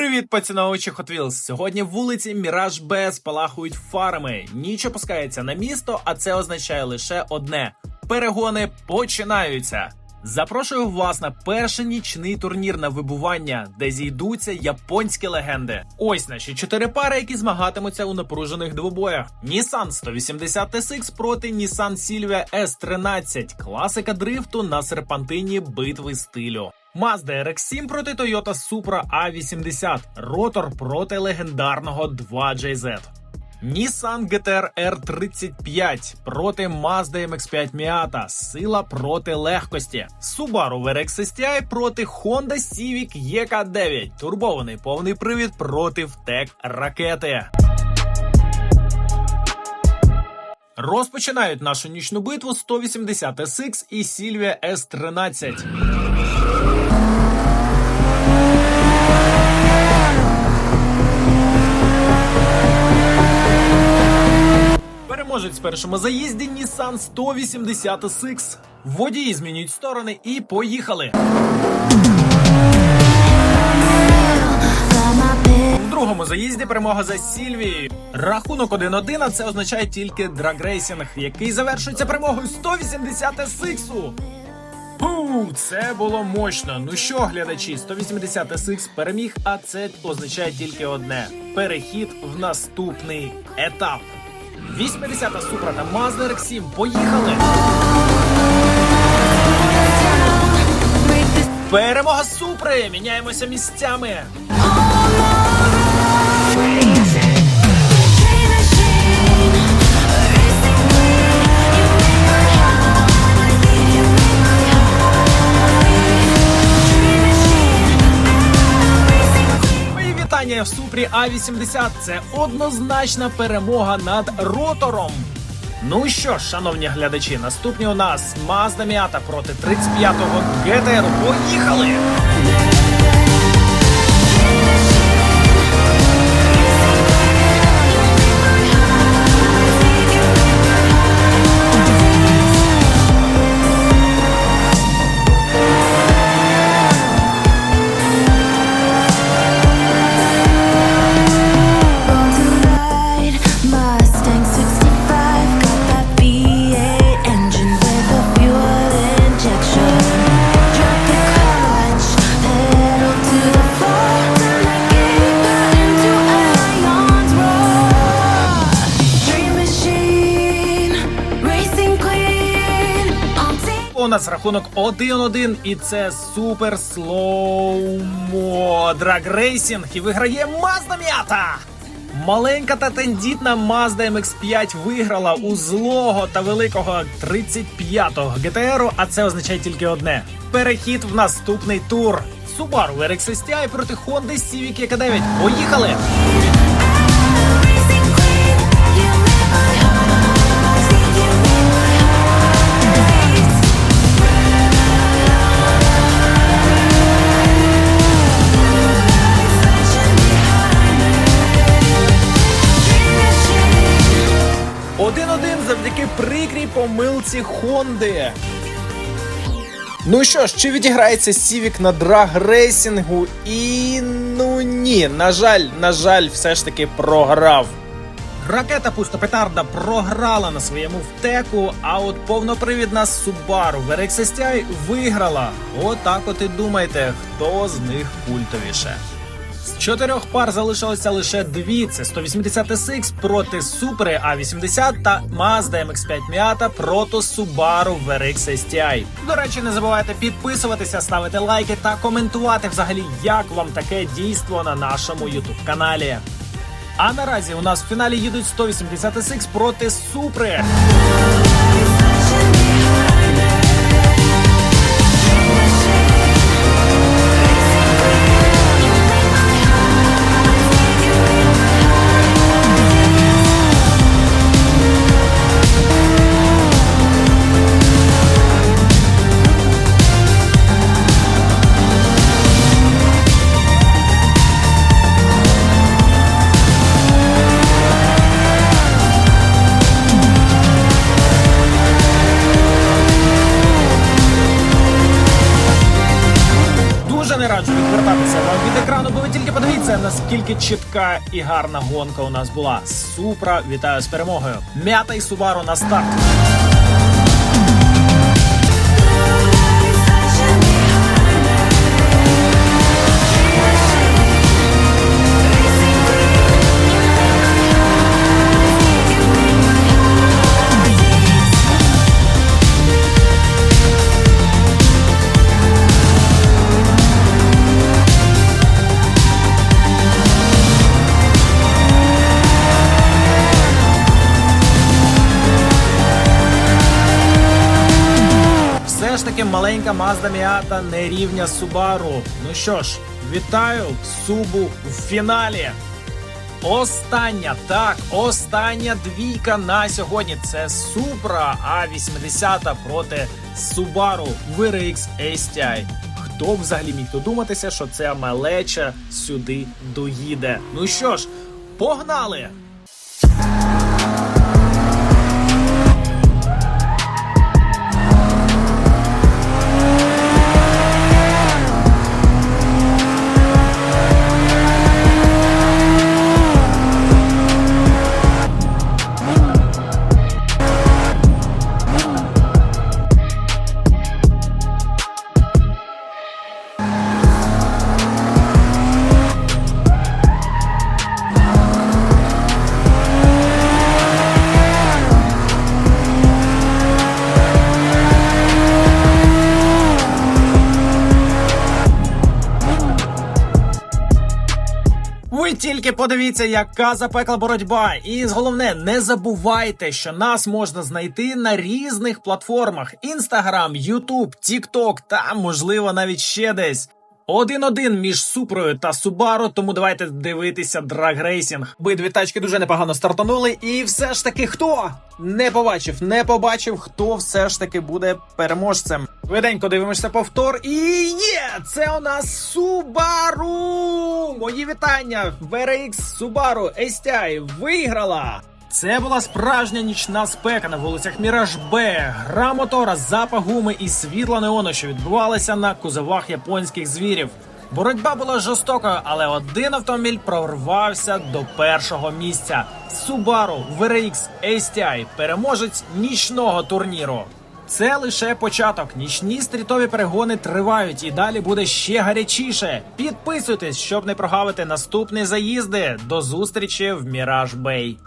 Привіт, поціновувачі Hot Wheels! Сьогодні вулиці Міраж Б спалахують фарами. Ніч опускається на місто, а це означає лише одне: перегони починаються. Запрошую вас на перший нічний турнір на вибування, де зійдуться японські легенди. Ось наші чотири пари, які змагатимуться у напружених двобоях. Nissan 180 SX проти Nissan Silvia S13, класика дрифту на серпантині битви стилю. Mazda RX-7 проти Toyota Supra A80, ротор проти легендарного 2JZ. Nissan GTR R35 проти Mazda MX-5 Miata, сила проти легкості. Subaru VRX STI проти Honda Civic EK9, турбований повний привід проти втек ракети. Розпочинають нашу нічну битву 180 SX і Silvia S13. Переможець в першому заїзді Nissan 180 SX. Водії змінюють сторони і поїхали. В другому заїзді перемога за Сільвією. Рахунок 1-1, а це означає тільки драгрейсінг, який завершується перемогою 180 SX. Фу, це було мощно. Ну що, глядачі, 180 SX переміг, а це означає тільки одне: перехід в наступний етап. 80-та Супра та Mazda RX-7. Поїхали! Перемога Супри! Міняємося місцями. Вітання в Супрі А80. Це однозначна перемога над ротором. Ну що ж, шановні глядачі, наступні у нас Mazda Miata проти 35-го GTR. Поїхали! Нас рахунок 1-1, і це супер слоумо драгрейсінг. І виграє Mazda Miata! Маленька та тендітна Mazda MX-5 виграла у злого та великого 35-го GTR, а це означає тільки одне: перехід в наступний тур. Subaru RX STI проти Honda Civic EK9. Поїхали! Помилці Хонди. Ну що ж, чи відіграється Сівік на драг-рейсінгу? І ну ні, на жаль, на жаль, все ж таки програв. Ракета пустопетарда програла на своєму втеку, а от повнопривідна Subaru STI виграла. Отак от і думайте, хто з них культовіше. З чотирьох пар залишилося лише дві: це 180 SX проти Supra A80 та Mazda MX-5 Miata проти Subaru VRX STI. До речі, не забувайте підписуватися, ставити лайки та коментувати взагалі, як вам таке дійство на нашому youtube каналі. А наразі у нас в фіналі їдуть 180 SX проти не раджу відвертатися вам від екрану, бо ви тільки подивіться, наскільки чітка і гарна гонка у нас була. Супра вітаю з перемогою! М'ята і субару на старт. Все маленька Mazda Miata не рівня Subaru. Ну що ж, вітаю Субу в фіналі. Остання, так, остання двійка на сьогодні. Це Supra A80 проти Subaru VRX STI. Хто взагалі міг додуматися, що ця малеча сюди доїде? Ну що ж, погнали! Тільки подивіться, яка запекла боротьба. І головне, не забувайте, що нас можна знайти на різних платформах: Instagram, YouTube, TikTok та можливо навіть ще десь. Один-один між Супрою та Субару, тому давайте дивитися драгрейсінг. Обидві тачки дуже непогано стартанули, і все ж таки хто не побачив, не побачив, хто все ж таки буде переможцем. Виденько дивимося повтор. І є! Це у нас Субару! Мої вітання! VRX Subaru STI виграла! Це була справжня нічна спека на вулицях Міраж Б, гра мотора, запах гуми і світла неону, що відбувалися на кузовах японських звірів. Боротьба була жорстокою, але один автомобіль прорвався до першого місця. Subaru VRX STI – переможець нічного турніру. Це лише початок. Нічні стрітові перегони тривають і далі буде ще гарячіше. Підписуйтесь, щоб не прогавити наступні заїзди. До зустрічі в Міраж Бей.